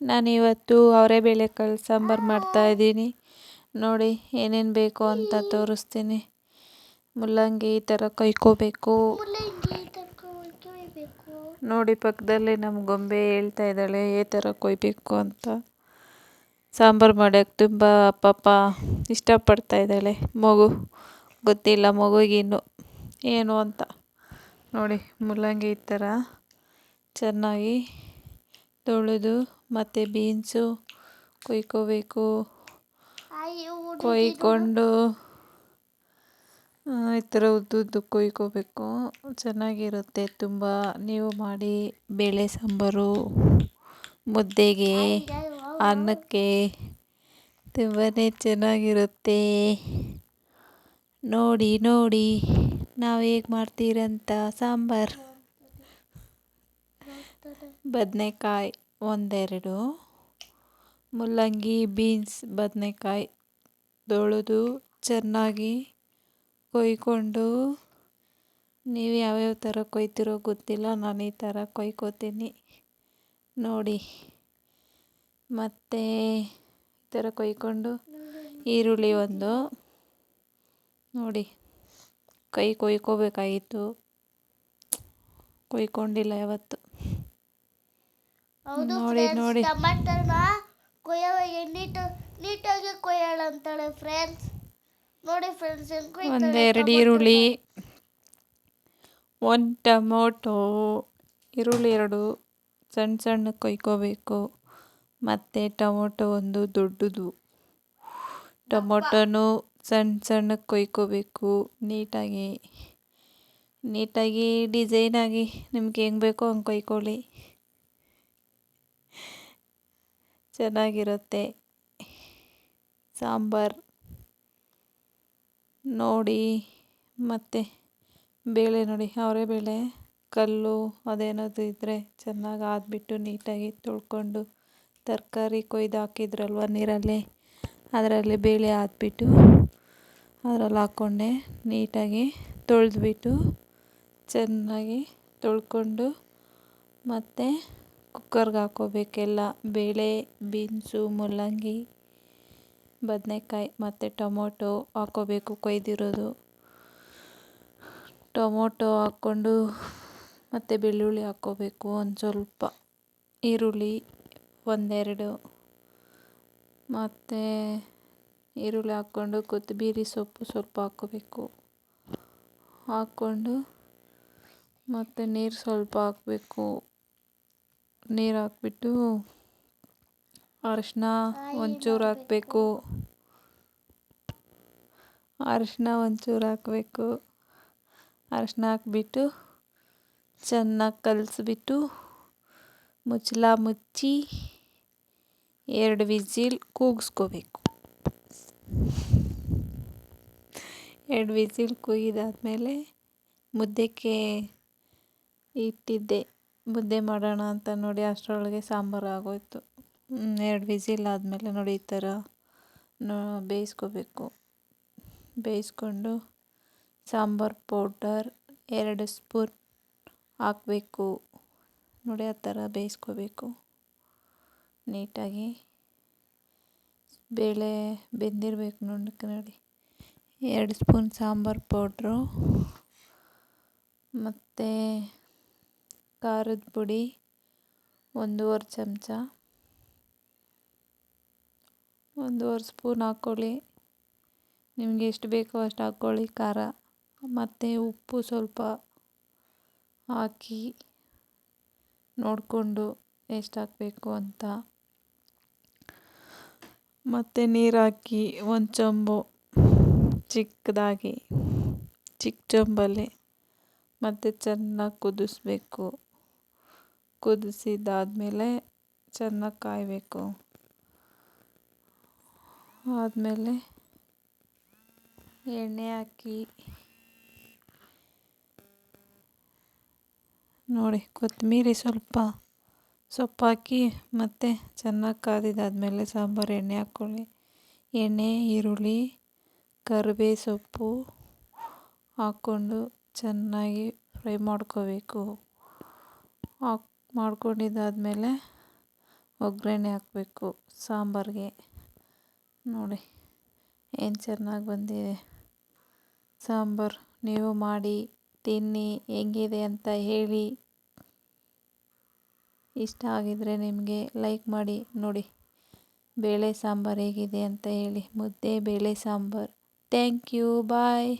ನಾನಿವತ್ತು ಅವರೆಬೇಳೆಕಾಳು ಸಾಂಬಾರು ಮಾಡ್ತಾಯಿದ್ದೀನಿ ನೋಡಿ, ಏನೇನು ಬೇಕು ಅಂತ ತೋರಿಸ್ತೀನಿ. ಮುಲ್ಲಂಗಿ ಈ ಥರ ಕೈಕೋಬೇಕು ನೋಡಿ, ಪಕ್ಕದಲ್ಲಿ ನಮ್ಮ ಗೊಂಬೆ ಹೇಳ್ತಾ ಇದ್ದಾಳೆ, ಈ ಥರ ಕೊಯ್ಬೇಕು ಅಂತ. ಸಾಂಬಾರು ಮಾಡೋಕ್ಕೆ ತುಂಬ ಪಾಪ ಇಷ್ಟಪಡ್ತಾ ಇದ್ದಾಳೆ. ಮಗು, ಗೊತ್ತಿಲ್ಲ ಮಗುಗಿನ್ನು ಏನು ಅಂತ. ನೋಡಿ, ಮುಲ್ಲಂಗಿ ಈ ಥರ ಚೆನ್ನಾಗಿ ತೊಳೆದು ಮತ್ತು ಬೀನ್ಸು ಕೊಯ್ಕೋಬೇಕು. ಕೊಯ್ಕೊಂಡು ಈ ಥರ ಉದ್ದುದ್ದು ಕೊಯ್ಕೋಬೇಕು. ಚೆನ್ನಾಗಿರುತ್ತೆ ತುಂಬ. ನೀವು ಮಾಡಿ ಬೇಳೆ ಸಾಂಬಾರು ಮುದ್ದೆಗೆ ಅನ್ನಕ್ಕೆ ತುಂಬಾ ಚೆನ್ನಾಗಿರುತ್ತೆ. ನೋಡಿ ನೋಡಿ ನಾವು ಹೇಗೆ ಮಾಡ್ತೀರಂತ ಸಾಂಬಾರು. ಬದನೆಕಾಯಿ. ಒಂದೆರಡು. ಮುಲ್ಲಂಗಿ, ಬೀನ್ಸ್, ಬದನೆಕಾಯಿ ತೊಳೆದು ಚೆನ್ನಾಗಿ ಕೊಯ್ಕೊಂಡು ನೀವು ಯಾವ್ಯಾವ ಥರ ಕೊಯ್ತಿರೋ ಗೊತ್ತಿಲ್ಲ, ನಾನು ಈ ಥರ ಕೊಯ್ಕೋತೀನಿ. ನೋಡಿ. ಮತ್ತು ಈ ಥರ ಕೊಯ್ಕೊಂಡು ಈರುಳ್ಳಿ ಒಂದು. ನೋಡಿ. ಕೈ ಕೊಯ್ಕೋಬೇಕಾಗಿತ್ತು ಕೊಯ್ಕೊಂಡಿಲ್ಲ ಯಾವತ್ತು. ನೋಡಿ ನೋಡಿ. ನೀಟಾಗಿ ಅಂತಾಳೆ ಫ್ರೆಂಡ್ಸ್ ನೋಡಿ ಫ್ರೆಂಡ್ಸ್ ಒಂದೆರಡು ಈರುಳ್ಳಿ ಒಂದು ಟೊಮೊಟೊ ಈರುಳ್ಳಿ ಎರಡು ಸಣ್ಣ ಸಣ್ಣ ಕೊಯ್ಕೋಬೇಕು. ಮತ್ತು ಟೊಮೊಟೊ ಒಂದು ದೊಡ್ಡದು. ಟೊಮೊಟೊನು ಸಣ್ಣ ಸಣ್ಣ ಕೊಯ್ಕೋಬೇಕು ನೀಟಾಗಿ. ನೀಟಾಗಿ ಡಿಸೈನಾಗಿ ನಿಮ್ಗೆ ಹೆಂಗೆ ಬೇಕೋ ಹಂಗೆ ಕೊಯ್ಕೊಳ್ಳಿ. ಚೆನ್ನಾಗಿರುತ್ತೆ. ಸಾಂಬಾರು ನೋಡಿ, ಮತ್ತು ಬೇಳೆ ನೋಡಿ. ಅವರೆಬೇಳೆ ಕಲ್ಲು, ಅದೇನಾದರೂ ಇದ್ದರೆ ಚೆನ್ನಾಗಿ ಆದ್ಬಿಟ್ಟು ನೀಟಾಗಿ ತೊಳ್ಕೊಂಡು ತರಕಾರಿ ಕೊಯ್ದು ಹಾಕಿದ್ರಲ್ವ ನೀರಲ್ಲಿ? ಅದರಲ್ಲಿ ಬೇಳೆ ಆದ್ಬಿಟ್ಟು ಅದರಲ್ಲಿ ಹಾಕ್ಕೊಂಡೆ ನೀಟಾಗಿ ತೊಳೆದ್ಬಿಟ್ಟು ಚೆನ್ನಾಗಿ ತೊಳ್ಕೊಂಡು ಮತ್ತು ಕುಕ್ಕರ್ಗೆ ಹಾಕ್ಕೋಬೇಕೆಲ್ಲ ಬೇಳೆ, ಬೀನ್ಸು ಮೂಲಂಗಿ ಬದನೇಕಾಯಿ ಮತ್ತು ಟೊಮೊಟೊ ಹಾಕ್ಕೋಬೇಕು ಕೊಯ್ದಿರೋದು. ಟೊಮೊಟೊ ಹಾಕ್ಕೊಂಡು ಮತ್ತು ಬೆಳ್ಳುಳ್ಳಿ ಹಾಕ್ಕೋಬೇಕು ಒಂದು ಸ್ವಲ್ಪ. ಈರುಳ್ಳಿ ಒಂದೆರಡು. ಮತ್ತು ಈರುಳ್ಳಿ ಹಾಕ್ಕೊಂಡು ಕೊತ್ತಂಬರಿ ಸೊಪ್ಪು ಸ್ವಲ್ಪ ಹಾಕ್ಕೋಬೇಕು ಹಾಕ್ಕೊಂಡು ಮತ್ತು ನೀರು ಸ್ವಲ್ಪ ಹಾಕಬೇಕು. ನೀರು ಹಾಕ್ಬಿಟ್ಟು ಅರಶಿನ ಒಂಚೂರು ಹಾಕಬೇಕು. ಅರಶಿನ ಒಂಚೂರು ಹಾಕಬೇಕು. ಅರಶಿನ ಹಾಕ್ಬಿಟ್ಟು ಚೆನ್ನಾಗಿ ಕಲಿಸ್ಬಿಟ್ಟು ಮುಚ್ಚಲ ಮುಚ್ಚಿ ಎರಡು ವಿಜಿಲ್ ಕೂಗಿಸ್ಕೋಬೇಕು. ಎರಡು ವಿಜಿಲ್ ಕೂಗಿದಾದಮೇಲೆ ಮುದ್ದೆಗೆ ಇಟ್ಟಿದ್ದೆ. ಮುದ್ದೆ ಮಾಡೋಣ ಅಂತ ನೋಡಿ ಅಷ್ಟರೊಳಗೆ ಸಾಂಬಾರು ಆಗೋಯ್ತು. ಎರಡು ವಿಸಿಲ್ ಆದಮೇಲೆ ನೋಡಿ ಈ ಥರ ಬೇಯಿಸ್ಕೋಬೇಕು. ಬೇಯಿಸ್ಕೊಂಡು ಸಾಂಬಾರು ಪೌಡರ್ ಎರಡು ಸ್ಪೂನ್ ಹಾಕಬೇಕು. ನೋಡಿ ಆ ಥರ ಬೇಯಿಸ್ಕೋಬೇಕು. ನೀಟಾಗಿ ಬೇಳೆ ಬೆಂದಿರಬೇಕು ನೋಡಿ ನೋಡಿ. ಎರಡು ಸ್ಪೂನ್ ಸಾಂಬಾರು ಪೌಡ್ರು. ಮತ್ತು ಖಾರದ ಪುಡಿ, ಒಂದೂವರೆ ಚಮಚ, ಒಂದೂವರೆ ಸ್ಪೂನ್ ಹಾಕ್ಕೊಳ್ಳಿ. ನಿಮಗೆ ಎಷ್ಟು ಬೇಕೋ ಅಷ್ಟು ಹಾಕ್ಕೊಳ್ಳಿ. ಖಾರ, ಮತ್ತು ಉಪ್ಪು ಸ್ವಲ್ಪ ಹಾಕಿ ನೋಡಿಕೊಂಡು ಎಷ್ಟು ಹಾಕಬೇಕು ಅಂತ. ಮತ್ತು ನೀರು ಹಾಕಿ ಒಂದು ಚೊಂಬು ಚಿಕ್ಕದಾಗಿ, ಚಿಕ್ಕ ಚೊಂಬಲ್ಲಿ, ಮತ್ತು ಚೆನ್ನಾಗಿ ಕುದಿಸ್ಬೇಕು. ಕುದಿಸಿದ್ದಾದ್ಮೇಲೆ ಚೆನ್ನಾಗಿ ಕಾಯಬೇಕು. ಆದಮೇಲೆ ಎಣ್ಣೆ ಹಾಕಿ. ನೋಡಿ, ಕೊತ್ತಂಬರಿ ಸ್ವಲ್ಪ ಸೊಪ್ಪು ಹಾಕಿ ಮತ್ತು ಚೆನ್ನಾಗಿ ಕಾದಿದ್ದಾದಮೇಲೆ ಸಾಂಬಾರು ಎಣ್ಣೆ ಹಾಕ್ಕೊಳ್ಳಿ ಎಣ್ಣೆ, ಈರುಳ್ಳಿ ಕರಿಬೇ ಸೊಪ್ಪು ಹಾಕ್ಕೊಂಡು ಚೆನ್ನಾಗಿ ಫ್ರೈ ಮಾಡ್ಕೋಬೇಕು. ಹಾಕ್ ಮಾಡ್ಕೊಂಡಿದ್ದಾದಮೇಲೆ ಒಗ್ಗರಣೆ ಹಾಕಬೇಕು, ಸಾಂಬಾರಿಗೆ. ನೋಡಿ, ಏನು ಚೆನ್ನಾಗಿ ಬಂದಿದೆ. ಸಾಂಬಾರು, ನೀವು ಮಾಡಿ, ತಿನ್ನಿ, ಹೆಂಗಿದೆ ಅಂತ ಹೇಳಿ. ಇಷ್ಟ ಆಗಿದರೆ ನಿಮಗೆ ಲೈಕ್ ಮಾಡಿ. ನೋಡಿ, ಬೇಳೆ ಸಾಂಬಾರು ಹೇಗಿದೆ ಅಂತ ಹೇಳಿ. ಮುದ್ದೆ, ಬೇಳೆ ಸಾಂಬಾರು. Thank you, bye.